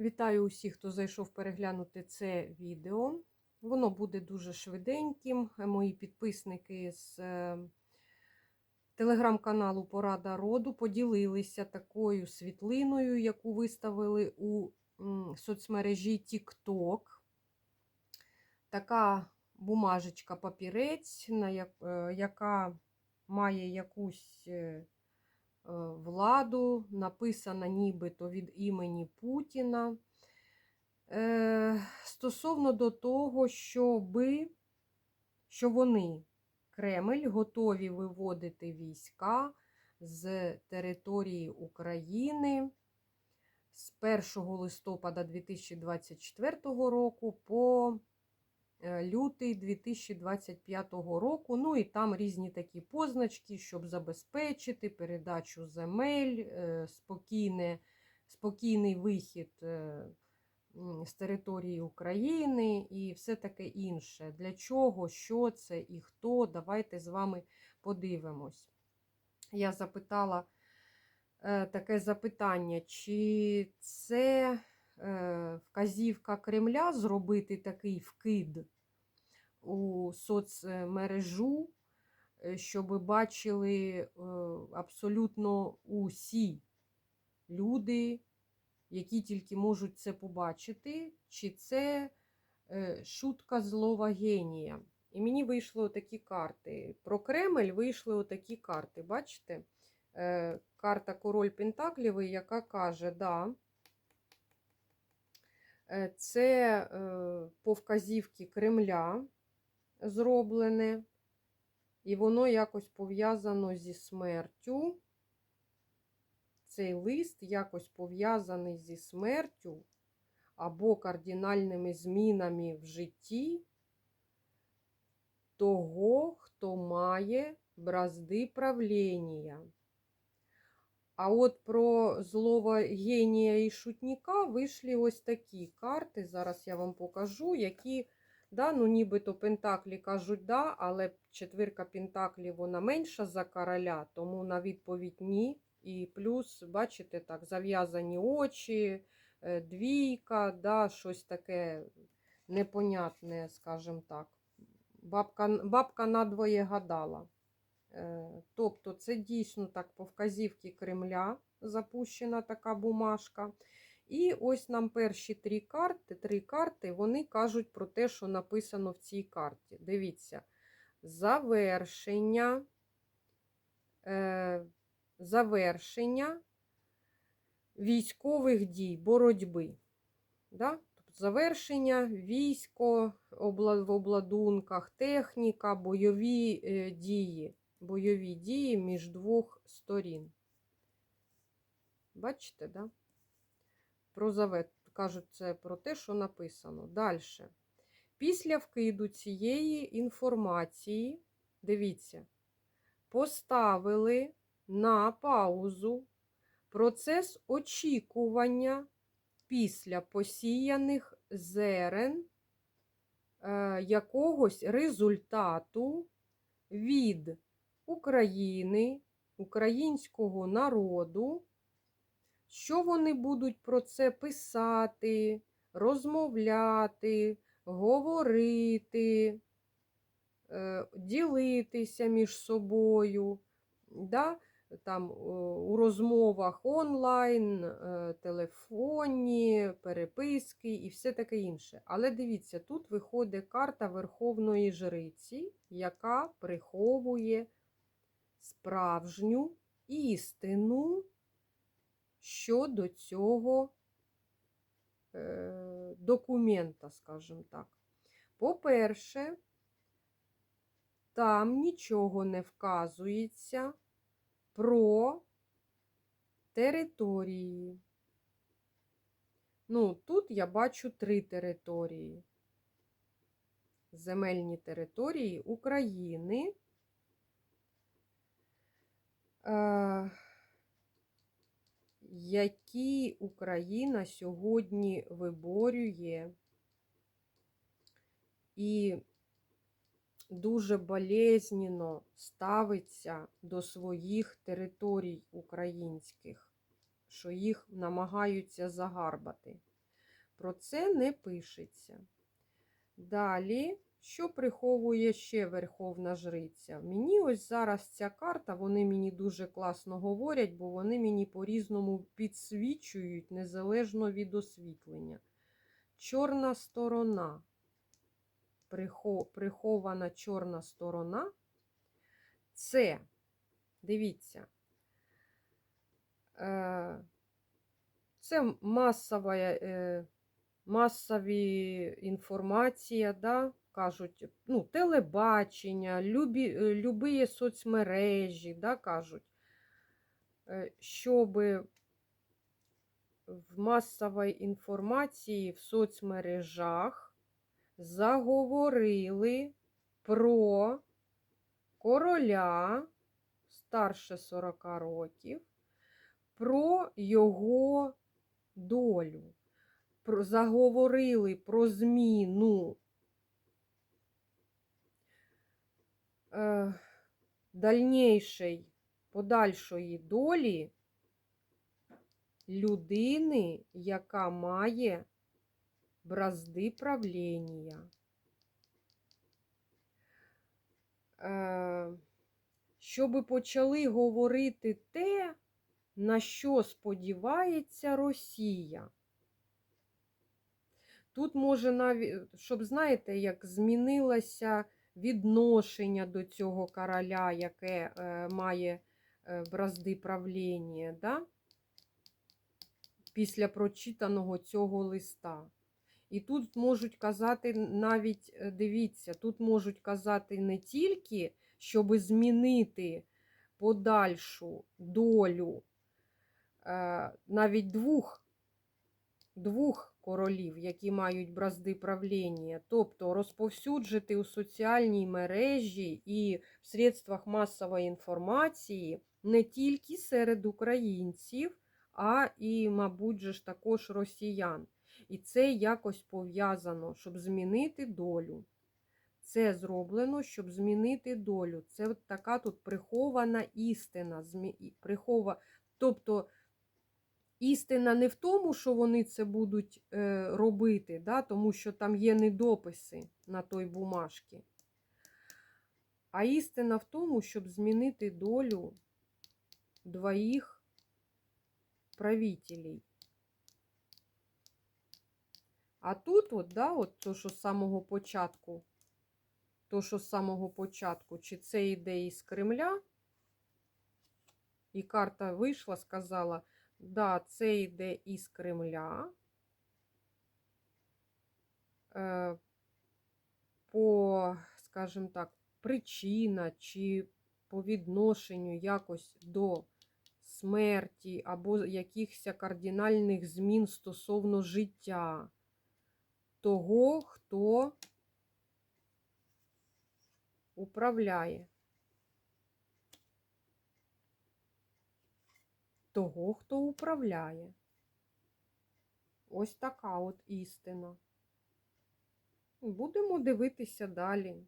Вітаю усіх, хто зайшов переглянути це відео. Воно буде дуже швиденьким. Мої підписники з е, телеграм-каналу Порада роду поділилися такою світлиною, яку виставили у соцмережі TikTok. Така бумажечка папірець, е, яка має якусь е, е, владу, написана нібито від імені Путіна. Е, Стосовно до того, щоби, що вони, Кремль, готові виводити війська з території України з 1 листопада 2024 року по е, лютий 2025 року. Ну і там різні такі позначки, щоб забезпечити передачу земель, е, спокійне, спокійний вихід е, з території України і все таке інше. Для чого, що це і хто? Давайте з вами подивимось. Я запитала е, таке запитання, чи це е, вказівка Кремля зробити такий вкид у соцмережу, е, щоб бачили е, абсолютно усі люди, які тільки можуть це побачити, чи це е, шутка злого генія. І мені вийшли такі карти. Про Кремль вийшли отакі карти. Бачите? Е, Карта Король Пентаклівий, яка каже, да, е, це е, по вказівці Кремля зроблене, і воно якось пов'язано зі смертю. Цей лист якось пов'язаний зі смертю або кардинальними змінами в житті того, хто має бразди правління. А от про злого генія і шутника вийшли ось такі карти. Зараз я вам покажу, які, да, ну нібито Пентаклі кажуть, да, але четвірка Пентаклів вона менша за короля, тому на відповідь ні. І плюс, бачите, так, зав'язані очі, е, двійка, да, щось таке непонятне, скажімо так. Бабка, бабка надвоє гадала. Е, Тобто це дійсно так по вказівці Кремля запущена така бумажка. І ось нам перші три карти, три карти, вони кажуть про те, що написано в цій карті. Дивіться, завершення, е, завершення військових дій, боротьби. Да? Тобто завершення військо в обладунках, техніка, бойові е, дії бойові дії між двох сторін. Бачите, да? Про завет. Кажуть, це про те, що написано. Далі. Після вкиду цієї інформації, дивіться, поставили на паузу процес очікування після посіяних зерен е, якогось результату від України, українського народу, що вони будуть про це писати, розмовляти, говорити, е, ділитися між собою, да? там, у розмовах онлайн, е, телефонні, переписки і все таке інше. Але дивіться, тут виходить карта Верховної Жриці, яка приховує справжню істину щодо цього е, документа, скажімо так. По-перше, там нічого не вказується про території. Ну, тут я бачу три території. Земельні території України. Які Україна сьогодні виборює і дуже болезненно ставиться до своїх територій українських, що їх намагаються загарбати. Про це не пишеться. Далі, що приховує ще Верховна Жриця? Мені ось зараз ця карта, вони мені дуже класно говорять, бо вони мені по-різному підсвічують незалежно від освітлення. Чорна сторона, прихо- прихована чорна сторона це, дивіться, е, це масова, е, масові інформація, да? Кажуть, ну, телебачення, любі, е, любі соцмережі, да, кажуть, е, щоб в масовій інформації в соцмережах заговорили про короля старше 40 років, про його долю. Заговорили про зміну е, дальнішої, подальшої долі людини, яка має бразди правління. Е, щоб почали говорити те, на що сподівається Росія. Тут може навіть, щоб знаєте, як змінилося відношення до цього короля, яке е, має е, бразди правління, да? після прочитаного цього листа. І тут можуть казати навіть, е, дивіться, тут можуть казати не тільки, щоб змінити подальшу долю навіть двох, двох королів, які мають бразди правління, тобто розповсюджити у соціальній мережі і в средствах масової інформації не тільки серед українців, а і, мабуть, же ж також росіян. І це якось пов'язано, щоб змінити долю. Це зроблено, щоб змінити долю. Це от така тут прихована істина. Прихова... Тобто істина не в тому, що вони це будуть е, робити, да, тому що там є недописи на той бумажці. А істина в тому, щоб змінити долю двоїх правителей. А тут, от, да, от то, що з самого початку, то, що з самого початку, чи це йде із Кремля, і карта вийшла, сказала, да, це йде із Кремля. Е, по, скажімо так, причина чи по відношенню якось до смерті або якихось кардинальних змін стосовно життя того, хто управляє. Того, хто управляє. Ось така от істина. Будемо дивитися далі.